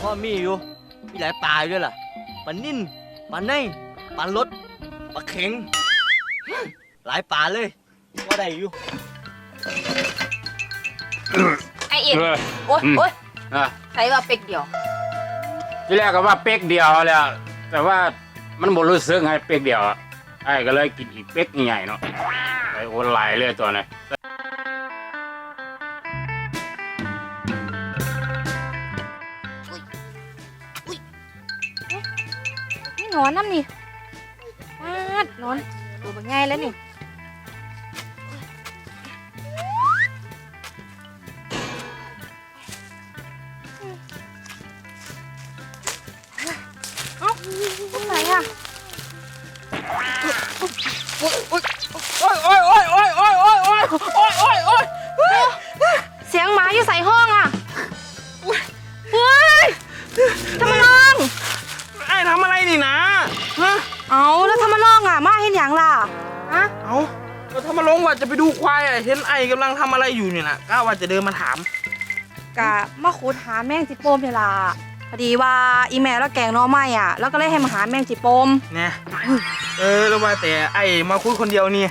พ่อมีอยู่ มีหลายปลาอยู่ด้วยล่ะปลานิ่นปลาในปลารสปลาเข็ง หลายปลาเลยว่าได้อยู่ไออินเออ โอ๊ยอืม โอ๊ยอะใส่ว่าเป็กเดียว ที่แรกก็ว่าเป๊กเดียวแล้วแต่ว่ามันบ่รู้สึกไงเป๊กเดียวอะไอ้ก็เลยกินอีกเป๊กใหญ่ๆเนาะไอ้โอนไหลเลยตัวนี้นี่ นอนน้ำนี่มาดนอนตัวเป็นไงแล้วนี่เอ้าพวกไหนอะโอ้ยโอ้ยโอ้ยโอ้ยโอ้ยโอ้ยโอ้ยโอ้ยโอ้ยโอ้ย ฮะเอาแล้วทำไมร้องอะมาเห็นอย่างล่ะฮะเอาก็ถ้ามาลงว่าจะไปดูควายอะเห็นไอ้กำลังทำอะไรอยู่นี่นะก้าว่าจะเดินมาถามกะมาขุดหาแมงจิโปมเวลาพอดีว่าอีแม่แล้วแกงหน้อไม้อะ แล้วก็เลยให้มาหาแมงจิโปมเนี่ยเออแล้วว่าแต่ไอ้มาคุยคนเดียวนี่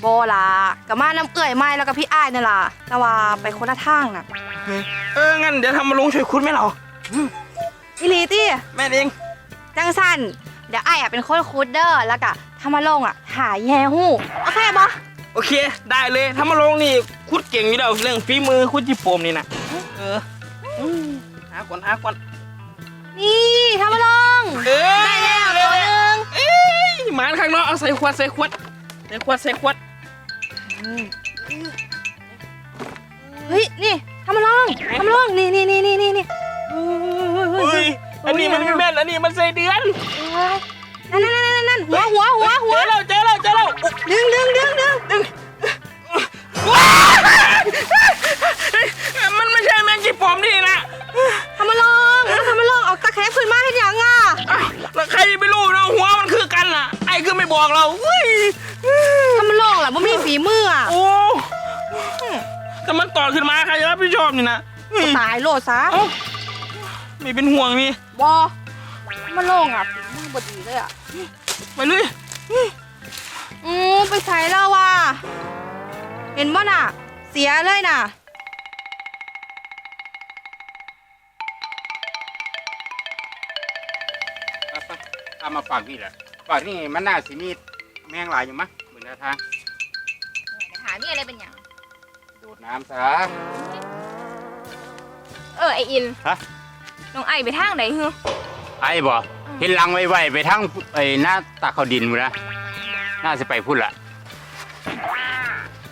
โบล่ะกับมาน้ำเอื่อยไม้แล้วก็พี่อ้ายนี่ล่ะแต่ว่าไปคนละทางน่ะเออเอองั้นเดี๋ยวทำมาลงช่วยคุดไหมเหรออีหลีตี้แม่เองจังสัน เดี๋ยวอ้ายอะเป็นคนคุดเด้อแล้วก็ทำมาลงอะหาแย่หู้โอเคปะโอเค ได้เลยทำมาลงนี่คุดเก่งอยู่แล้วเรื่องฝีมือคุดจิโปมนี่นะเอออืมหาก่อนหาก่อนนี่ทำมาลงเออได้แล้วตัวหนึงเอ้ยหมานข้างนอกเอาใส่ขวดใส่ขวดใส่ขวดใส่ขวดเฮ้ยนี่ทำมาลงทำมาลงนี่นี่นี่นี่นี่นี่อุ้ย อันนี้มันไม่แม่นอันนี้มันใส่เดือนนั่นนั่นนั่นนั่นหัวหัวหัวหัเจวอแล้วเจอแล้วเจอแล้วดึงดึงดึงดึงดึงว้ายมันไม่ใช่แมงจีปอมนี่นะทำมาลงแล้วทำมาลงเอาตะแคบขึ้นมาให้ยังอะอ้าวแล้วใครจะไปรู้นะหัวมันคือกันล่ะ ไอ้คือไม่บอกเราเฮ้ยทำมาลงแหละว่ามีฝีมืออะโอ้แต่มันต่อขึ้นมาใครจะรับผิดชอบนี่นะเฮ้ยตายโลดซะเอ้าไม่เป็นห่วงนี่ บอทำมาลงอะฝีมือบดีเลยอะ ไปเลยอือไปใส่แล้วว่ะ เห็นบ่น่ะ เสียเลยน่ะเอามาฝากนี่แหละฝากนี่มันน่าสิมีแมงหลายอยู่มั้ยเหมือนทางหามีอะไรเป็นอย่างโดดน้ำซะ เออไออิน ฮะ น้องไอไปทางไหนฮึไอ้บ่เห็นลังไว้ๆไปทั้งไอ้หน้าตาเขาดินมูนะน่าสิไปพุ่นละ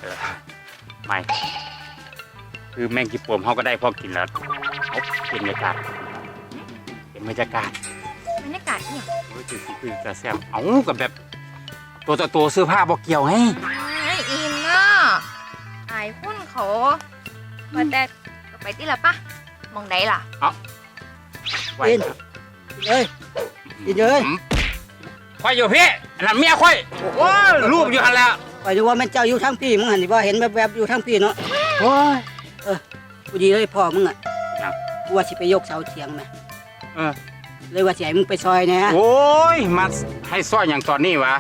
เออไม่คือแมงกีปวมเขาก็ได้พอกินแล้วเอาเป็นบรรยากาศเป็นบรรยากาศบรรยากาศเนี่ยโอ้ยคือสิคือจะแซ่บเอากับแบบ ตัวต่อตัวเสื้อผ้าบอกเกี่ยวไงไออินน่ะไอพุ่นเขาว่าแต่ก็ไปที่ละปะมองไหนล่ะ ไว้อินเอ้ยอินเอ้ยอืมค่อยอยู่พี่อันนั้นเมียค่อยโอ้ยรูปอยู่หันแล้วไปดูว่าแม่นเจ้าอยู่ทางพี่มึงหันนี่ว่าเห็นแวบๆอยู่ทางพี่เนาะโอ้ยเออกูดีเลยพ่อมึงอะกูว่าสิไปยกเสาเถียงไหมเออเลยว่าสิให้มึงไปซอยแหน่โอ้ยมาให้ซ้อยอย่างตอนนี้วะ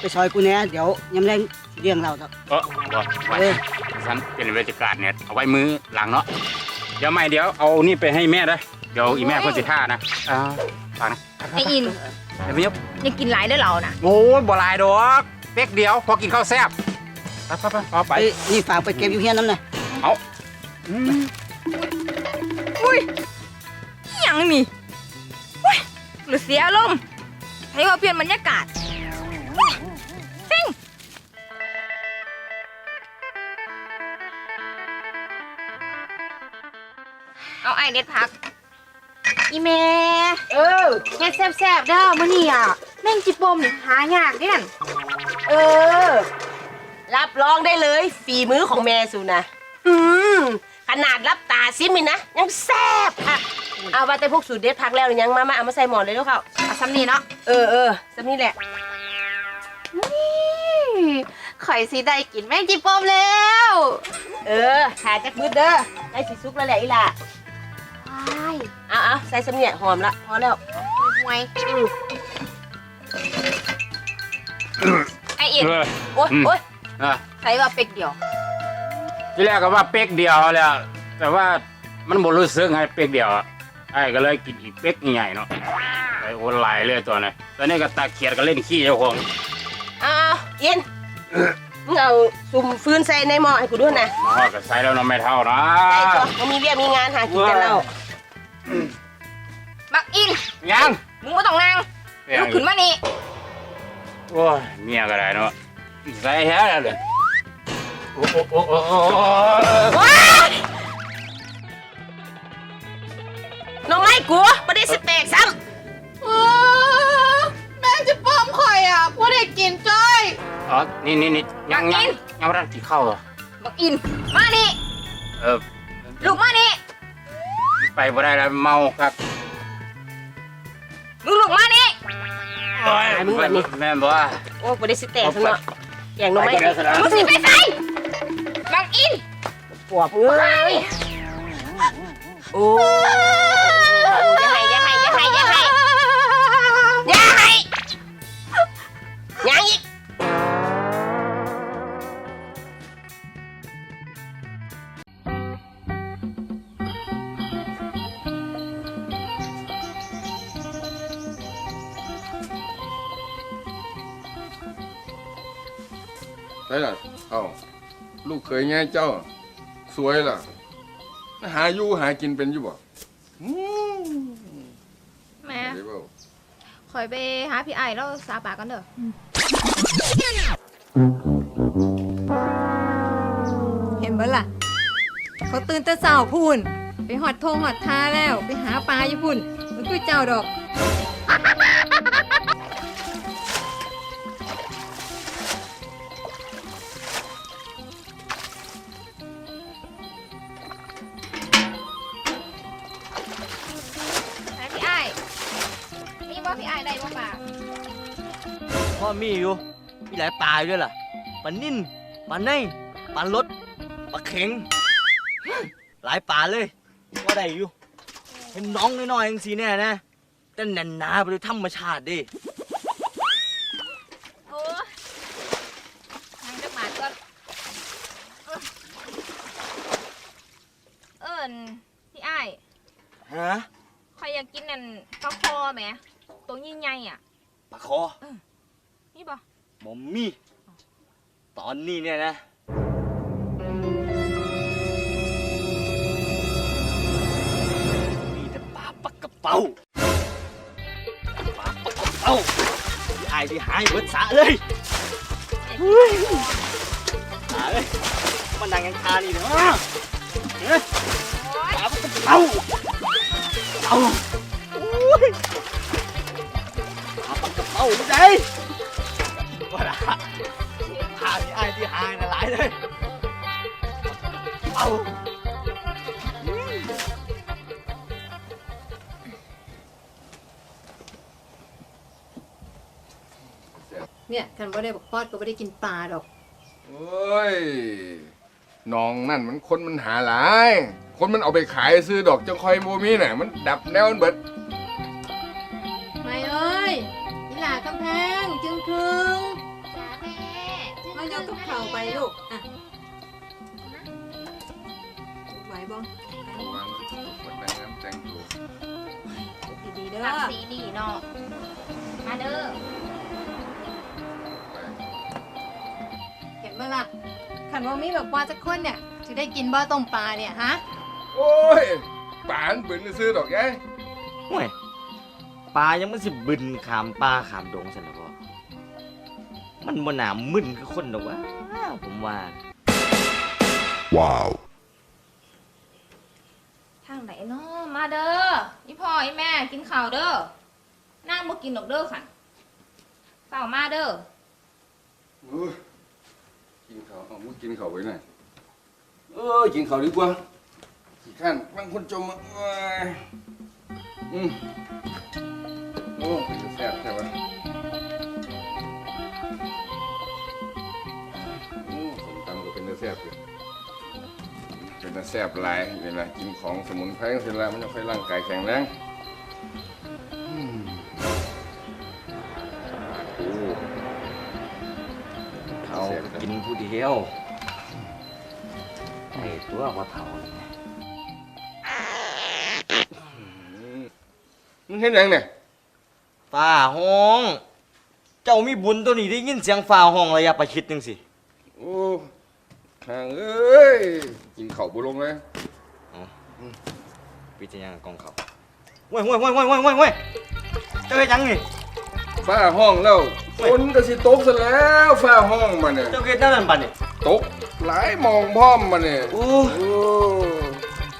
ไปซอยกูแหน่เดี๋ยวยำแรงสิเลี้ยงเราดอกเออบ่ไว้เอ้ยฉันเป็นบรรยากาศเนี่ยเอาไว้มือหลังเนาะเดี๋ยวไม่เดี๋ยวเอานี่ไปให้แม่ได้อ เดี๋ยวอีแม่เพิ่นสิท่านะอ่าฟังนะไออินเดี๋ยวไปยกอย่ากินหลายเด้อเรานะโอ้ยบ่หลายดอกเป๊กเดียวพอกินข้าวแซ่บไปไปไปเอาไปไปนี่ฝากไปเก็บอยู่เฮียนน้ำน่ะอืมอุ้ยอิหยังนี่อุ้ยหรือเสียอารมณ์ให้เขาเปลี่ยนบรรยากาศอุ้ยซิ่งเอาไอเด็ดพัก อีเมเออเฮ็ดแซ่บๆเด้อมื้อนี้อะแม่งจิปมนี่หายากเด้นั่นเออ รับรองได้เลยฝีมือของแม่สุนะ อืมขนาดรับตาซิมินะ ยังแซ่บค่ะเอาว่าแต่พวกสูตรเด็ดพักแล้วหรือยังมามาเอามาใส่หมอนเลยลูกเขาเอาซ้ำนี่เนาะเออเออสำนี่แหละข่อยสิได้กินแม่งจิปมแล้ว เออหาจักมืดเด้อได้สิซุกแล้วแหละอีหล่ะว้ายเอาเอาใส่สำเนียหอมละพอแล้วห่วยอืมไอเอ็ดเออโอ๊ยอืมโอ๊ยอะใส่ว่าเป็กเดียวที่แรกก็ว่าเป๊กเดียวแล้วแต่ว่ามันบ่รู้สึกไงเป๊กเดียวอะไอ้ก็เลยกินอีกเป๊กใหญ่ๆเนาะไอ้โอนไหลายเลยตัวนี้ตอนนี้ก็ตาเขียดก็เล่นขี้เจ้าของเอาเอาเย็นมึงเอาซุ่มฟืนใส่ในหม้อให้กูด้วยนะมาฮอดก็ใส่แล้วเนาะไม่เท่านะ ใส่ตัวมันมีเวียกมีงานหากินกันแล้ว บักอินยังมึงไม่ต้องนั่งลุกขึ้นมานี่โอ้ยเมียก็ได้เนาะใส่แท้แล้วเลยโอ้โอ้โอ้โอ้โอ้โอ้หน้องไม้กูไม่ได้สเต็กซ้แม่จะป้อมข่อยอะพวกเด็กกินจ้อยอ๋อนี่นี่นี่ยังยังยังไม่ได้กินข้าวเหรอบักอินมานี่เออลุกมานี่ ไปบ่ได้แล้วเมาครับมึงลุกมานี่โอ้ยแม่นบ่ว่าำโอ้ไม่ได้สเต็กทั้งเนาะแกงหน้องไม้ไปเดี๋ยวซะนะ มึงสิไปใส่บักอินปวบเอ้ยโอ้อย่ ใช่ล่ะ เอ้าลูกเคยไงเจ้า สวยล่ะ หาอยู่หากินเป็นอยู่บ่อืมแม่ได้เปล่าข่อยไปหาพี่ไอ้แล้วสาปากกันเด้อเห็นบ่ล่ะ เขาตื่นแต่เช้าพูน ไปหอดทงหอดทาแล้ว ไปหาปลาอยู่พุ่นมันคือเจ้าดอก พ่อมีอยู่มีหลายปลาอยู่ด้วยล่ะปลานิ่นปลาในปลารสปลาเข็ง หลายปลาเลยว่าได้อยู่ เห็นน้องน้อยๆอย่างสีเนี่ยนะแต่แน่นหนาไปด้วยธรรมชาติดิโอ้ยนั่งจักหมาดก่อนเอิ้นเอิ้นพี่ไอ้ฮะข่อยอยากกินนั่นปลาคอแหมตัวใหญ่ๆอะปลาคอ นี่บ่มอมมี่ ตอนนี้เนี่ยนะ มีแต่ปลาปักกระเป๋าปลาปักกระเป๋าที่อายที่หายเบิดสะเลยเฮ้ยสะเลยมันดังยังคานี่เนาะเฮ้ยปลาปักกระเป๋าเอาโอ้ยปลาปักกระเป๋าไม่ได้ ว่าละหาที่ไอ้ายที่หายน่ะหลายเลย เอาเนี่ยคันบ่ได้บอกพอดก็บ่ได้กินปลาดอก โอ้ยน้องนั่นมันคนมันหาหลาย คนมันเอาไปขายซื้อดอกจังคอยโมมีน่ะ มันดับแนวมันเบิด ไม่เอ้ยอีหลากำแพงจึงครึ เข่าวไปลูก อะไหวบ่วางมันแต่งน้ำแต่งตัวดีๆเด้อทำสีดีเนาะ มาเด้อ ไปเห็นบ่ล่ะคันว่ามีแบบว่าจักคนเนี่ยสิได้กินบ่ต้มปลาเนี่ยฮะ โอ้ยป่านปืนซื้อดอกยัยห่วยปลายังมันสิบึนขามปลาขามดงสันนะพ่อ มันบ่หนามึนคือคนดอกวะผมว่าทางไหนเนาะมาเด้ออีพ่ออีแม่กินข้าวเด้อนั่งบ่กินดอกเด้อค่ะเปล่ามาเด้ออุ๊ยกินข้าวเอามุดกินข้าวไว้หน่อยเออกินข้าวดีกว่าขี้ข้านบางคนจมอะเอ้ยอืมโอ้เป็นจะแซ่บใช่ปะ ซ่บเลยเป็นเป็นตาแซ่บหลายเวลากินของสมุนไพรเสร็จแล้วมันจะค่อยร่างกายแข็งแรงอืมโอ้เขากินผู้เดียวไอ้ตัวว่าเท่านี่มึงเห็นยังเนี่ยฝ่าห้อง เจ้ามีบุญตัวนี้ได้ยินเสียงฝ่าห้องระยะประชิดจังสิ โอ้ ห่างเอ้ยกินข้าวบุลงเลยพิจารณากองเขาเว้ยเว้ยเว้ยเว้ยเว้ยเว้ยเว้ยเจ้าเฮ็ดหยังนี่ฟ้าห้องแล้วฝนก็สิตกซะแล้วฟ้าห้องมาเนี่ยเจ้าเฮ็ดนั่นนั่นบัดนี่ตกหลายหมองพร้อมมาเนี่ยโอ้โอ้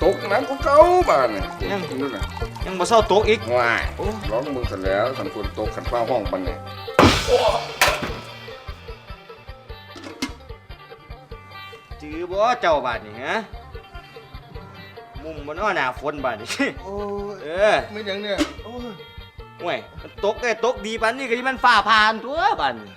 ตกหนักกว่าเก่าบ้านเนี่ยยังกินด้วยนะยังบ่เศร้าตกอีกว้ายร้องมึงเสร็จแล้วสันฝนตกขันฟ้าห้องปันเนี่ย จือบ่เจ้าบาดนี่ฮะมุมบ่เนาะหน้าฝนบาดนี่ โอ้ยเออไม่ยังเนี่ยโอ้ย ห่วยมันตกได้ตกดีปานนี้ก็ที่มันฝ่าผ่านตัวบาดนี่